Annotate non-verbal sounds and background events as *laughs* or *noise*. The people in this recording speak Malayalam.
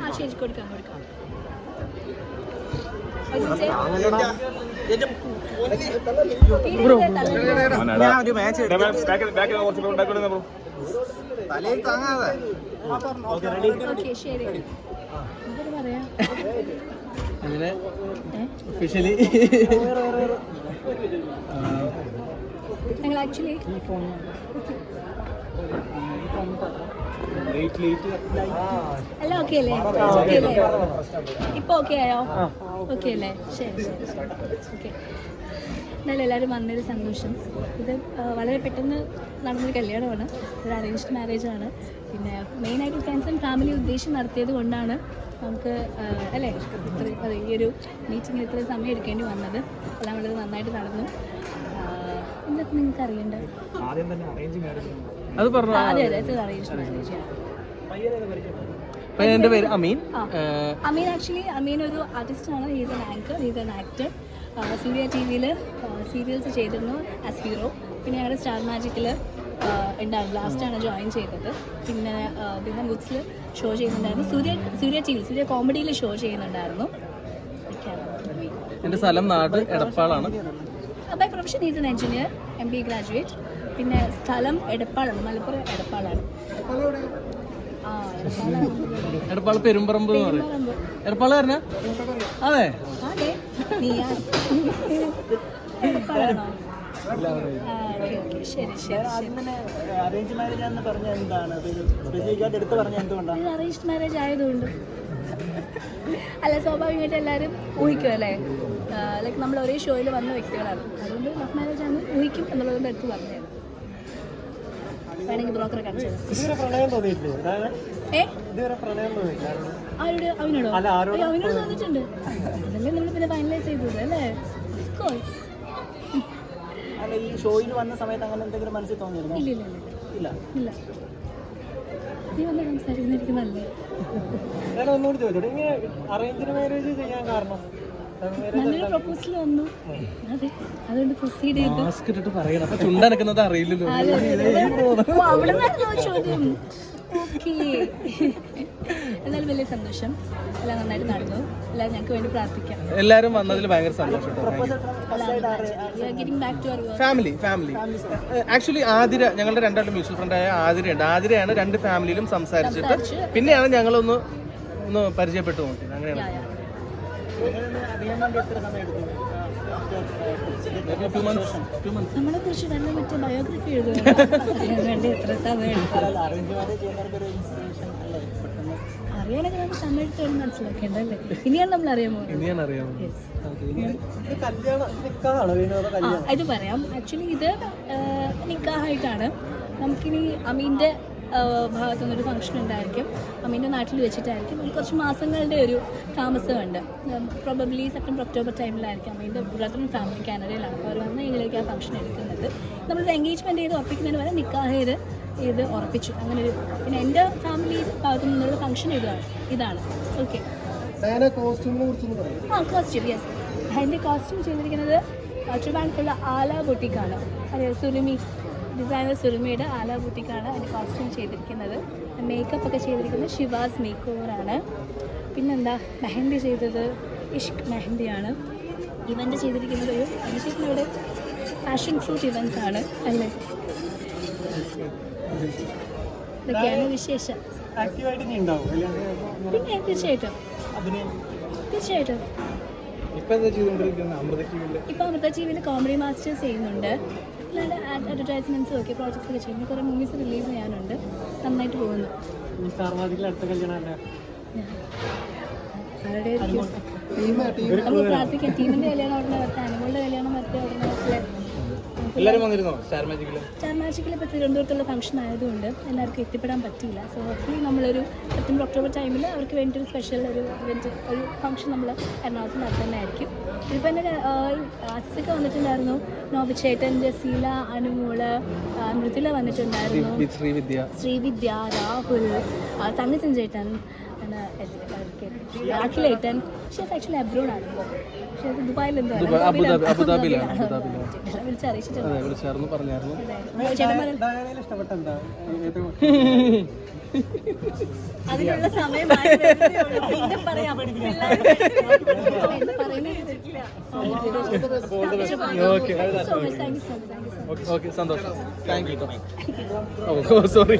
ആ ശരി കൊടുക്കാം കൊടുക്കാം. അങ്ങനെ ഒഫീഷ്യലി ഞങ്ങൾ ആക്ച്വലി എല്ലാം ഓക്കെ അല്ലേ ഓക്കെ അല്ലേ? ഇപ്പൊ ഓക്കെ ആയോ? ഓക്കെ അല്ലേ? ശരി ശരി. ഓക്കെ എന്നാലും എല്ലാവരും വന്നൊരു സന്തോഷം. ഇത് വളരെ പെട്ടെന്ന് നടന്നൊരു കല്യാണമാണ്. ഒരു അറേഞ്ച്ഡ് മാരേജ് ആണ്. പിന്നെ മെയിനായിട്ട് ഫ്രണ്ട്സ് ആൻഡ് ഫാമിലി ഉദ്ദേശം നടത്തിയത് കൊണ്ടാണ് നമുക്ക് അല്ലേ? ഈ ഒരു മീറ്റിങ്ങിന് ഇത്രയും സമയം എടുക്കേണ്ടി വന്നത്. എല്ലാം വളരെ നന്നായിട്ട് നടന്നു. ആ, എന്തൊക്കെ നിങ്ങൾക്ക് അറിയേണ്ടത് അത് പറഞ്ഞു? ആ, അതെ അതെ ഇത് അറേഞ്ച്ഡ് മാരേജ് ആണ് അപ്പൊ എന്റെ പേര് അമീൻ. അമീൻ ആക്ച്വലി അമീൻ ഒരു ആർട്ടിസ്റ്റ് ആണ്. He's an anchor he's an actor സീരിയ T വിയിൽ സീരിയൽസ് ചെയ്തിരുന്നു ആസ് ഹീറോ പിന്നെ ഞങ്ങളുടെ സ്റ്റാർ മാജിക്കിൽ ഉണ്ടായിരുന്നു ലാസ്റ്റാണ് ജോയിൻ ചെയ്തത്. പിന്നെ ബിഹാൻ ബുക്സിൽ ഷോ ചെയ്യുന്നുണ്ടായിരുന്നു. സൂര്യ സൂര്യ ടി വി സൂര്യ കോമഡിയിൽ ഷോ ചെയ്യുന്നുണ്ടായിരുന്നു. എന്റെ സ്ഥലം നാട് എടപ്പാളാണ്. By profession is an engineer M B graduate പിന്നെ സ്ഥലം എടപ്പാളാണ്. മലപ്പുറം എടപ്പാളാണ്. ആ *laughs* എടപ്പാൾ പെരുമ്പറമ്പ്. എടപ്പാൾ പറഞ്ഞ അതെ. അതെ. *laughs* എടപ്പാളാണോ? ഓക്കേ. ശരി ശരി അറേഞ്ച് മാരേജ് പറഞ്ഞ എന്താണ്? എടുത്ത് പറഞ്ഞ എന്തുകൊണ്ടാണ്? മാരേജ് ആയതുകൊണ്ട്. അല്ല സ്വാഭാവികമായിട്ട് എല്ലാവരും ഊഹിക്കും അല്ലേ? ലൈക്ക് നമ്മൾ ഒരേ ഷോയിൽ വന്ന വ്യക്തികളാണ്. അതുകൊണ്ട് ലവ് മാരേജ് ആണ് ഊഹിക്കും എന്നുള്ളതുകൊണ്ട് എടുത്ത് പറഞ്ഞത്. വേണമെങ്കിൽ ബ്രോക്കറെ അവനോടോ? അവനോട് തോന്നിയിട്ടുണ്ട് അതല്ലേ നമ്മൾ പിന്നെ ഫൈനലൈസ് ചെയ്തത് അല്ലേ Of course. അല്ല ഈ ഷോയിൽ വന്ന സമയത്ത് അങ്ങനെ എന്തെങ്കിലും മനസ്സിൽ തോന്നിയിരുന്നു? ഇല്ല ഇല്ല ഇല്ല. ഇല്ല. നീ വന്ന് സംസാരിക്കുന്ന നല്ലത്. ഞാൻ ഒന്നുകൂടി ചോദിച്ചോട്ടെ. ഇങ്ങനെ അറേഞ്ച്ഡ് മാരേജ് ചെയ്യാൻ കാരണം? നല്ലൊരു പ്രപ്പോസൽ വന്നു. അതെ. അതുകൊണ്ട് പ്രൊസീഡ് ചെയ്തു. മാസ്ക് ഇട്ടിട്ട് പറയണം. അപ്പൊ ചുണ്ടനക്കുന്നത് അറിയില്ലല്ലോ. അവിടെ ചോദ്യം. ഓക്കേ എന്നാലും വലിയ സന്തോഷം. എല്ലാം നന്നായിട്ട് നടന്നു. എല്ലാം ഞങ്ങൾക്ക് വേണ്ടി പ്രാർത്ഥിക്കാം. എല്ലാവരും വന്നതിൽ ഭയങ്കര സന്തോഷം ഫാമിലി ഫാമിലി ആക്ച്വലി ആതിര ഞങ്ങളുടെ രണ്ടാളും മ്യൂച്വൽ ഫ്രണ്ട് ആയ ആതിരയുണ്ട്. ആതിരയാണ് രണ്ട് ഫാമിലിയിലും സംസാരിച്ചിട്ട് പിന്നെയാണ് ഞങ്ങളൊന്ന് ഒന്ന് പരിചയപ്പെട്ടു നോക്കിയത്. അങ്ങനെയാണ്. നമ്മളെ കുറിച്ച് നല്ല മറ്റേ ബയോഗ്രഫി വേണ്ടി എത്ര സമയം അറിയാനൊക്കെ നമുക്ക് സമയം മനസ്സിലാക്കേണ്ടല്ലേ ഇനിയാണ് നമ്മൾ അറിയാൻ പോകുന്നത്. ഇത് പറയാം. ആക്ച്വലി ഇത് നിക്കാഹായിട്ടാണ്. നമുക്കിനി അമീന്റെ ഭാഗത്തു നിന്നൊരു ഫംഗ്ഷൻ ഉണ്ടായിരിക്കും. അമ്മീന്റെ നാട്ടിൽ വെച്ചിട്ടായിരിക്കും. കുറച്ച് മാസങ്ങളുടെ ഒരു താമസമുണ്ട്. പ്രോബബ്ലി സെപ്റ്റംബർ ഒക്ടോബർ ടൈമിലായിരിക്കും അമ്മീന്റെ ബ്രദറും ഫാമിലി കാനഡയിലാണ്. അപ്പോൾ അവർ വന്ന് എങ്ങനെയൊക്കെ ആ ഫംഗ്ഷൻ എടുക്കുന്നത്. നമ്മളൊരു എൻഗേജ്മെന്റ് ചെയ്ത് ഉറപ്പിക്കുന്നതിന് വരെ നിക്കാഹേര് ഇത് ഉറപ്പിച്ചു. അങ്ങനെ ഒരു പിന്നെ എന്റെ ഫാമിലി ഭാഗത്തു നിന്നുള്ള ഫംഗ്ഷൻ ഇതാണ്. ഇതാണ് ഓക്കെ ആ കോസ്റ്റ്യൂം യെസ് എന്റെ കോസ്റ്റ്യൂം ചെയ്തിരിക്കുന്നത് ട്രിവാൻഡ്രത്തുള്ള ആല ബൊട്ടിക്കാണ് അതെ സുറുമി ഡിസൈനർ സുറുമിയുടെ ആല ബുട്ടിക്കാണ് അതിന്റെ കോസ്റ്റ്യൂം ചെയ്തിരിക്കുന്നത്. മേക്കപ്പ് ഒക്കെ ചെയ്തിരിക്കുന്നത് ഷിവാസ് മേക്ക് ഓവറാണ് പിന്നെന്താ മെഹന്തി ചെയ്തത് ഇഷ്ക് മെഹന്തിയാണ്. ഇവന്റ് ചെയ്തിരിക്കുന്നത് ഒരു അനുശേഷനോട് ഫാഷൻ ഫ്രൂട്ട് ഇവൻസ് ആണ് അല്ലേ? ഇതൊക്കെയാണ് വിശേഷം. പിന്നെ തീർച്ചയായിട്ടും. തീർച്ചയായിട്ടും. ഇപ്പൊ അമൃത ടിവിയിൽ കോമഡി മാസ്റ്റേഴ്സ് ചെയ്യുന്നുണ്ട്. നല്ല അഡ്വർടൈസ്മെന്റ്സ് ഒക്കെ പ്രോജക്ട്സ് ഒക്കെ ചെയ്യുന്നു കുറെ മൂവീസ് റിലീസ് ചെയ്യാനുണ്ട്. നന്നായിട്ട് പോകുന്നു. നമ്മൾ പ്രാർത്ഥിക്കാം. ടീമിന്റെ കല്യാണം ഉടനെ വരട്ടെ അനുമോളുടെ കല്യാണം വരട്ടെ ഉടനെ വരട്ടെ എല്ലാരും വന്നിരുന്നോ? സ്റ്റാർ മാജിക്കിൽ സ്റ്റാർ മാജിക്കിൽ ഇപ്പോൾ തിരുവനന്തപുരത്തുള്ള ഫംഗ്ഷൻ ആയതുകൊണ്ട് എല്ലാവർക്കും എത്തിപ്പെടാൻ പറ്റിയില്ല. സോ ഹോപ്പ്ലി നമ്മളൊരു സെപ്റ്റംബർ ഒക്ടോബർ ടൈമിൽ അവർക്ക് വേണ്ടി ഒരു സ്പെഷ്യൽ ഒരു ഇവന്റ് ഒരു ഫംഗ്ഷൻ നമ്മൾ എറണാകുളത്ത് നടത്തുന്നതായിരിക്കും. ഇതിപ്പോൾ എന്റെ ആസിസൊക്കെ വന്നിട്ടുണ്ടായിരുന്നു. നോബിച്ചേട്ടന്റെ സീല അനുമോൾ മൃദുല വന്നിട്ടുണ്ടായിരുന്നു. ശ്രീവിദ്യ ശ്രീവിദ്യ രാഹുൽ തങ്കച്ചൻ ചേട്ടൻ അഖിലേട്ടൻ ഷീസ് ആക്ച്വലി അബ്രോഡ് ആണ്. പക്ഷേ അത് ദുബായിൽ എന്തോ. വിളിച്ചറിയിച്ചിട്ടുണ്ട് പറഞ്ഞായിരുന്നു. അതിനുള്ള. *laughs* ഓക്കെ സന്തോഷം. Thank you sorry